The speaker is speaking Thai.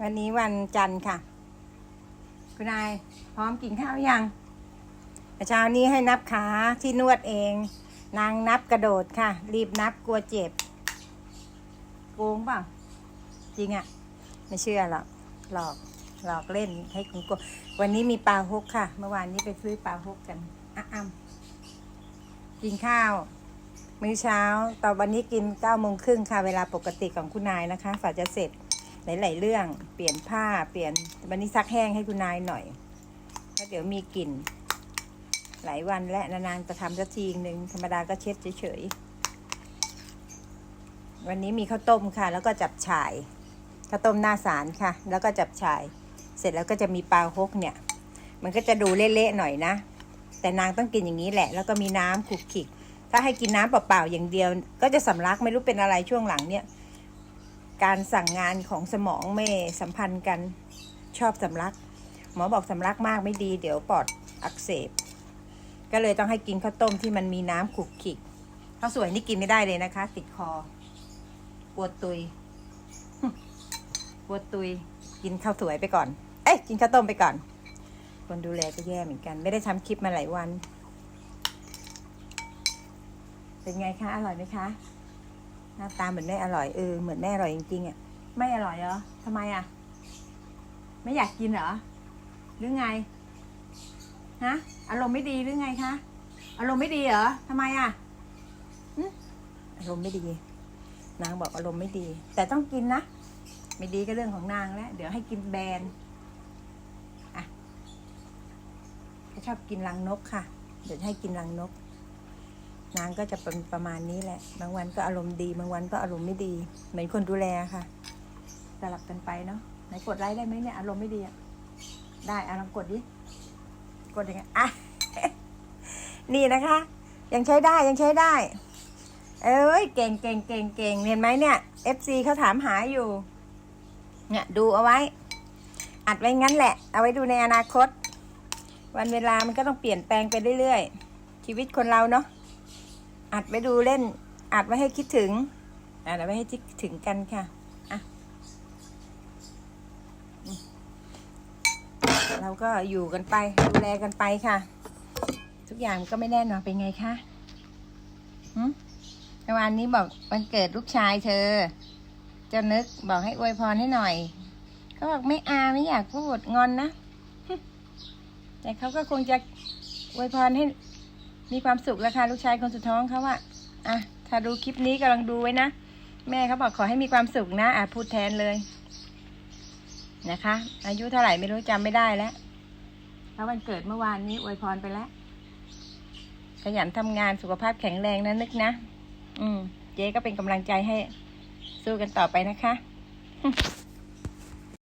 วันนี้วันจันทร์ค่ะ คุณนายพร้อมกินข้าวยังเช้านี้ให้นับขาที่นวดเอง นางนับกระโดดค่ะ รีบนับกลัวเจ็บโกงเปล่าจริงอะ่ะ ไม่เชื่อหรอกหลอกหลอกเล่นให้คุณกลัววันนี้มีปลาฮกค่ะ เมื่อวานนี้ไปซื้อปลาฮกกันอะอ้ำกินข้าว มื้อเช้าตอนวันนี้กินเก้าโมงครึ่งค่ะ เวลาปกติของคุณนายนะคะฝาจะเสร็จ หลายๆเรื่อง เปลี่ยนผ้าเปลี่ยนวันนี้ซักแห้งให้คุณนายหน่อยเพราะเดี๋ยวมีกลิ่น หลายวันและนานๆจะทำสักทีหนึ่งธรรมดาก็เช็ดเฉยๆวันนี้มีข้าวต้มค่ะ แล้วก็จับฉ่ายข้าวต้มหน้าสารค่ะ แล้วก็จับฉ่าย เสร็จแล้วก็จะมีปลาฮกเนี่ย มันก็จะดูเละๆหน่อยนะ แต่นางต้องกินอย่างนี้แหละ แล้วก็มีน้ำขุกขิกถ้าให้กินน้ำเปล่าๆอย่างเดียว ก็จะสำลักไม่รู้เป็นอะไรช่วงหลังเนี่ย การสั่งงานของสมองไม่สัมพันธ์กันชอบสำลัก หมอบอกสำลักมากไม่ดี เดี๋ยวปอดอักเสบ ก็เลยต้องให้กินข้าวต้มที่มันมีน้ำขุกขิกข้าวสวยนี่กินไม่ได้เลยนะคะ ติดคอปวดตุยปวดตุย กินข้าวสวยไปก่อน เอ้ยกินข้าวต้มไปก่อน คนดูแลก็แย่เหมือนกัน ไม่ได้ทำคลิปมาหลายวัน เป็นไงคะ อร่อยไหมคะ หน้าตาเหมือนไม่อร่อยเออเหมือนไม่อร่อยจริงๆอะไม่อร่อยเหรอทำไมอะ ไม่อยากกินเหรอหรือไงฮะอารมณ์ไม่ดีหรือไงคะอารมณ์ไม่ดีเหรอทำไมอะหึอารมณ์ไม่ดีนางบอกอารมณ์ไม่ดี แต่ต้องกินนะไม่ดีก็เรื่องของนางแล้วเดี๋ยวให้กินแบนอะก็ชอบกินรังนกค่ะ เดี๋ยวให้กินรังนก นางก็จะเป็นประมาณนี้แหละ บางวันก็อารมณ์ดี บางวันก็อารมณ์ไม่ดี เหมือนคนดูแลค่ะ สลับกันไปเนาะ ไหนกดไลค์ได้ไหมเนี่ย อารมณ์ไม่ดีอะได้อะลองกดดิ กดยังไงอะ นี่นะคะ ยังใช้ได้ยังใช้ได้ เอ้ย เก่งเก่งเก่งเก่งเห็นไหมเนี่ย FC เขาถามหาอยู่ เนี่ยดูเอาไว้ อัดไว้งั้นแหละ เอาไว้ดูในอนาคต วันเวลามันก็ต้องเปลี่ยนแปลงไปเรื่อยๆ ชีวิตคนเราเนาะ อัดไว้ดูเล่น อัดไว้ให้คิดถึงอัดไว้ให้คิดถึงกันค่ะอะ เราก็อยู่กันไป ดูแลกันไปค่ะ ทุกอย่างก็ไม่แน่นอนเป็นไงคะหืมเมื่อวานนี้บอกวันเกิดลูกชายเธอจ้านึกบอกให้อวยพรให้หน่อยเขาบอกไม่อาไม่อยากพูดงอนนะแต่เขาก็คงจะอวยพรให้ มีความสุขแล้วค่ะลูกชายคนสุดท้องเขาอะอะถ้าดูคลิปนี้กำลังดูไว้นะ แม่เขาบอกขอให้มีความสุขนะ อะพูดแทนเลย นะคะ อายุเท่าไหร่ไม่รู้จำไม่ได้แล้วแล้ววันเกิดเมื่อวานนี้อวยพรไปแล้วขยันทำงานสุขภาพแข็งแรงนะนึกนะ อืม เจ๊ก็เป็นกำลังใจให้สู้กันต่อไปนะคะ